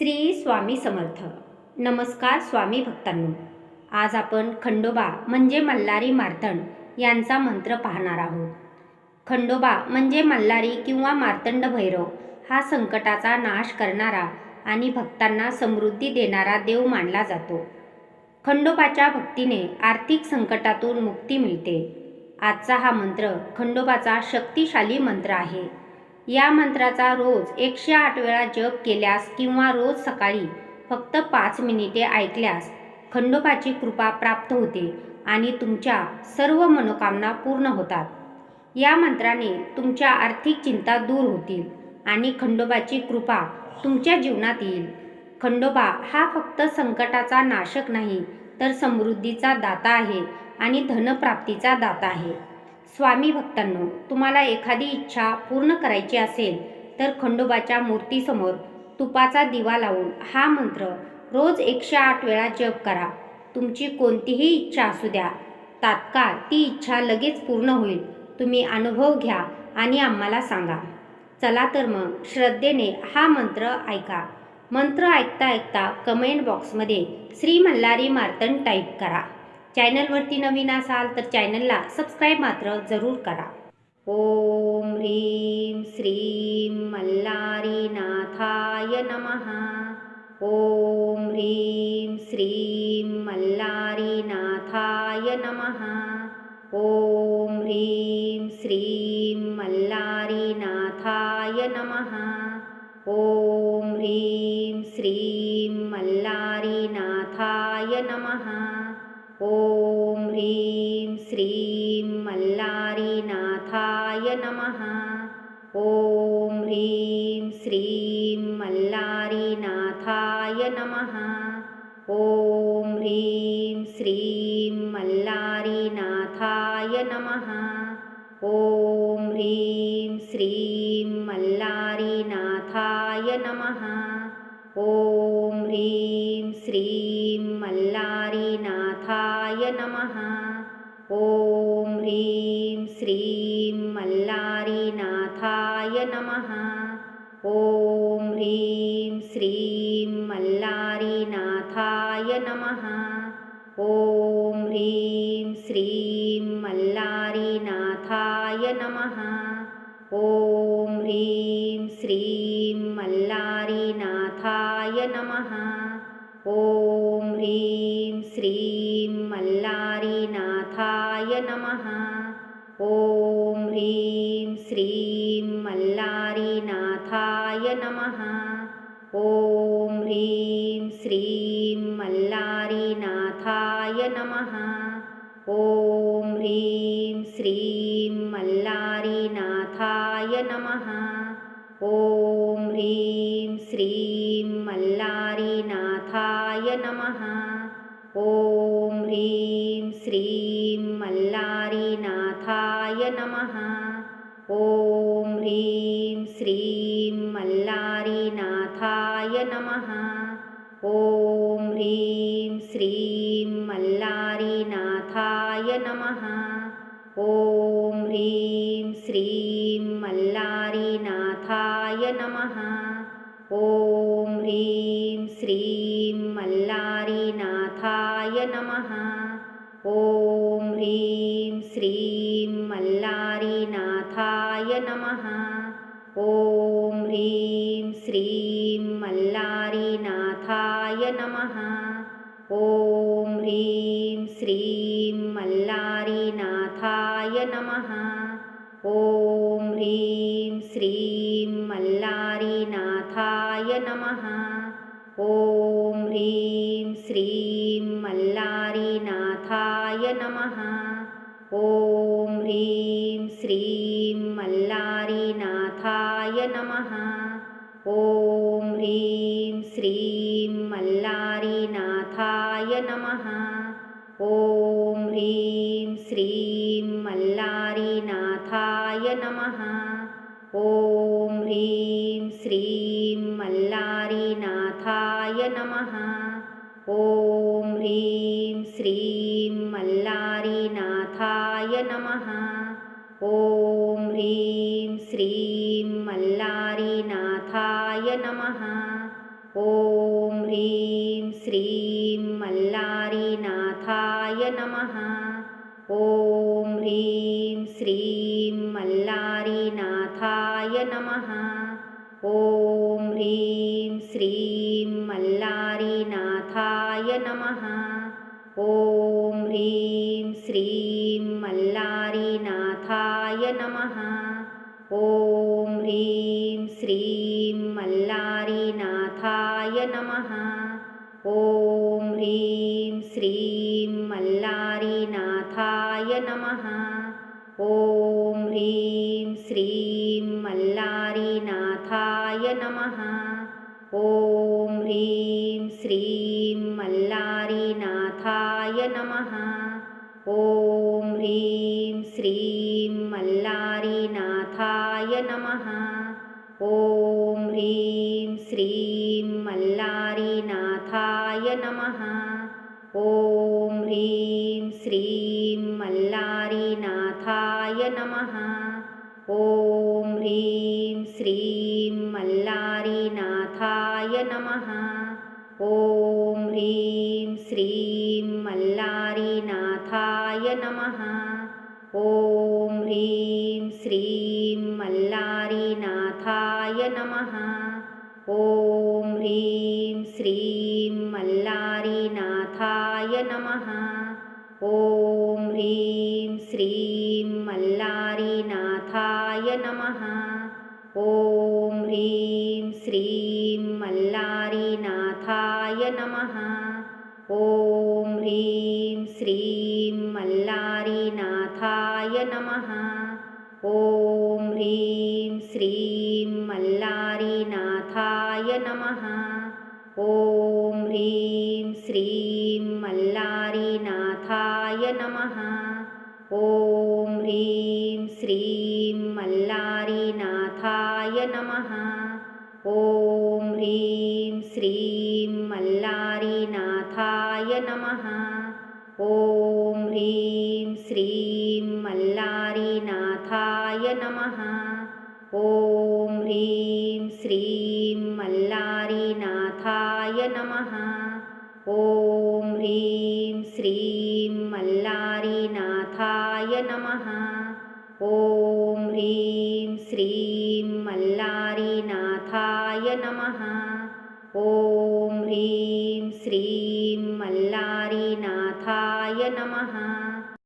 श्री स्वामी समर्थ. नमस्कार स्वामी भक्तांनो. आज आपण खंडोबा म्हणजे मल्हारी मार्तंड यांचा मंत्र पाहणार आहोत. खंडोबा म्हणजे मल्हारी किंवा मार्तंड भैरव हा संकटाचा नाश करणारा आणि भक्तांना समृद्धी देणारा देव मानला जातो. खंडोबाच्या भक्तीने आर्थिक संकटातून मुक्ती मिळते. आजचा हा मंत्र खंडोबाचा शक्तिशाली मंत्र आहे. या मंत्राचा रोज एकशे आठ वेळा जप केल्यास किंवा रोज सकाळी फक्त पाच मिनिटे ऐकल्यास खंडोबाची कृपा प्राप्त होते आणि तुमच्या सर्व मनोकामना पूर्ण होतात. या मंत्राने तुमच्या आर्थिक चिंता दूर होतील आणि खंडोबाची कृपा तुमच्या जीवनात येईल. खंडोबा हा फक्त संकटाचा नाशक नाही तर समृद्धीचा दाता आहे आणि धनप्राप्तीचा दाता आहे. स्वामी भक्तांनो तुम्हाला एखादी इच्छा पूर्ण करायची असेल तर खंडोबाच्या मूर्तीसमोर तुपाचा दिवा लावून हा मंत्र रोज एकशे आठ वेळा जप करा. तुमची कोणतीही इच्छा असू द्या. तात्काळ ती इच्छा लगेच पूर्ण होईल. तुम्ही अनुभव घ्या आणि आम्हाला सांगा. चला तर मग श्रद्धेने हा मंत्र ऐका. मंत्र ऐकता ऐकता कमेंट बॉक्समध्ये श्री मल्हारी मार्तन टाईप करा. चैनल वरती नवीन आल तो चैनल सबस्क्राईब मात्र ज़रूर करा. ओम ह्रीम श्रीम मल्लारीनाथाय नम. ओम ह्रीम श्रीम मल्लारीनाथाय नम. ओम ह्रीम श्रीम मल्लारीनाथाय नम. ओम ह्रीम श्रीम मल्लारीनाथाय नमः. ॐ ह्रीं श्रीं मल्लारिनाथाय नमः। ॐ ह्रीं श्रीं मल्लारिनाथाय नमः। ॐ ह्रीं श्रीं मल्लारिनाथाय नमः। ॐ ह्रीं श्रीं मल्लारिनाथाय नमः। ॐ ह्रीं श्रीं मल्लारिनाथाय नमः। ॐ ह्रीं श्रीं मल्लारिनाथाय नमः। ॐ ह्रीं श्रीं मल्लारिनाथाय नमः। ॐ ह्रीं श्रीं मल्लारिनाथाय नमः। ॐ ह्रीं श्रीं नमः. ॐ ह्रीं श्रीं मल्लारिनाथाय नमः. ॐ ह्रीं श्रीं मल्लारिनाथाय नमः. ॐ ह्रीं श्रीं मल्लारिनाथाय नमः. ॐ ह्रीं श्रीं मल्लारिनाथाय नमः. ॐ ह्रीं श्रीं मल्लारिनाथाय नमः। ॐ ह्रीं श्रीं मल्लारिनाथाय नमः। ॐ ह्रीं श्रीं मल्लारिनाथाय नमः। ॐ ह्रीं श्रीं मल्लारिनाथाय नमः। ॐ ह्रीं श्रीं मल्लारीनाथाय नमः। ॐ ह्रीं श्रीं मल्लारिनाथाय नमः। ॐ ह्रीं श्रीं मल्लारिनाथाय नमः। ॐ ह्रीं श्रीं मल्लारिनाथाय नमः। ॐ ह्रीं श्रीं मल्लारिनाथाय नमः। ॐ ह्रीं श्रीं मल्लारीनाथाय नमः। ॐ ह्रीं श्रीं मल्लारीनाथाय नमः। ॐ ह्रीं श्रीं मल्लारीनाथाय नमः। ॐ ह्रीं श्रीं मल्लारीनाथाय नमः। ॐ ह्रीं श्रीं मल्लारीनाथाय नमः। ॐ ह्रीं श्रीं मल्लारिनाथाय नमः। ॐ ह्रीं श्रीं मल्लारिनाथाय नमः। ॐ ह्रीं श्रीं मल्लारिनाथाय नमः। ॐ ह्रीं श्रीं मल्लारिनाथाय नमः। ॐ ह्रीं श्रीं मल्लारिना मल्लारीनाथाय नमः ॐ ह्रीं श्रीं मल्लारीनाथाय नमः ॐ ह्रीं श्रीं मल्लारीनाथाय नमः ॐ ह्रीं श्रीं मल्लारीनाथाय नमः ॐ ह्रीं श्रीं मल्लारीनाथाय नमः ॐ ह्रीं श्रीं नमः। ॐ ह्रीं श्रीं मल्लारीनाथाय नमः। ॐ ह्रीं श्रीं मल्लारीनाथाय नमः। ॐ ह्रीं श्रीं मल्लारीनाथाय नमः। ॐ ह्रीं श्रीं मल्लारीनाथाय नमः ॐ ह्रीं श्रीं मल्लारीनाथाय नमः। ॐ ह्रीं श्रीं मल्लारीनाथाय नमः। ॐ ह्रीं श्रीं मल्लारीनाथाय नमः। ॐ ह्रीं श्रीं मल्लारीनाथाय नमः। ॐ ह्रीं श्रीं नमः। ॐ ह्रीं श्रीं मल्लारीनाथाय नमः। ॐ ह्रीं श्रीं मल्लारीनाथाय नमः। ॐ ह्रीं श्रीं मल्लारीनाथाय नमः। ॐ ह्रीं श्रीं मल्लारीनाथाय नमः। ॐ ह्रीं श्रीं मल्लारीनाथाय नमः। ॐ ह्रीं श्रीं मल्लारीनाथाय नमः। ॐ ह्रीं श्रीं मल्लारीनाथाय नमः। ॐ ह्रीं श्रीं मल्लारीनाथाय नमः। ॐ ह्रीं श्रीं मल्लारीनाथाय नमः ॐ ह्रीं श्रीं मल्लारीनाथाय नमः। ॐ ह्रीं श्रीं मल्लारीनाथाय नमः